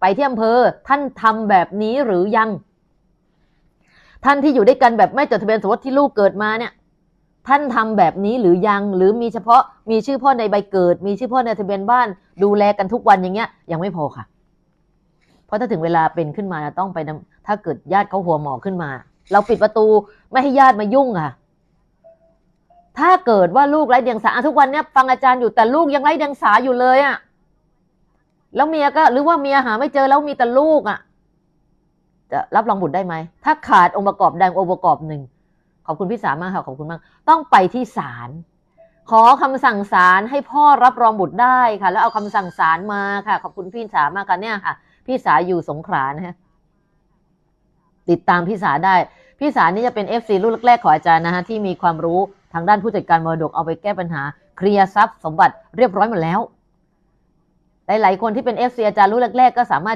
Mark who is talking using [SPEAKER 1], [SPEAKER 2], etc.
[SPEAKER 1] ไปที่อำเภอท่านทำแบบนี้หรือยัง ท่านที่อยู่ด้วยกันแบบไม่จดทะเบียนสมรสที่ลูกเกิดมาเนี่ย ท่านทำแบบนี้หรือยัง หรือมีเฉพาะมีชื่อพ่อในใบเกิด มีชื่อพ่อในทะเบียนบ้าน ดูแลกันทุกวันอย่างเงี้ย ยังไม่พอค่ะ เพราะถ้าถึงเวลาเป็นขึ้นมาต้องไปถ้าเกิดญาติเขาหัวหมอขึ้นมา เราปิดประตูไม่ให้ญาติมายุ่งค่ะ ถ้าเกิดว่าลูกไร้เดียงสาทุกวันเนี้ยฟังอาจารย์อยู่แต่ลูกยังไร้เดียงสาอยู่เลยอะ แล้วเมียก็หรือว่าเมียหาไม่เจอแล้วมีแต่ลูกอะจะรับรองบุตรได้ไหม ถ้าขาดองค์ประกอบใดองค์ประกอบหนึ่ง ขอบคุณพี่สามากค่ะขอบคุณมาก ต้องไปที่ศาลขอคำสั่งศาลให้พ่อรับรองบุตรได้ค่ะ แล้วเอาคำสั่งศาลมาค่ะ ขอบคุณพี่สามากค่ะเนี่ยค่ะ พี่สาอยู่สงขลานะฮะติดตามพี่สาได้ พี่สานี่จะเป็น FC รุ่นแรกๆของอาจารย์นะฮะที่มีความรู้ทางด้านผู้จัดการมรดกเอาไปแก้ปัญหา เคลียร์ทรัพย์สมบัติเรียบร้อยหมดแล้ว หลายๆคนที่เป็น FC อาจารย์รุ่นแรกๆก็สามารถ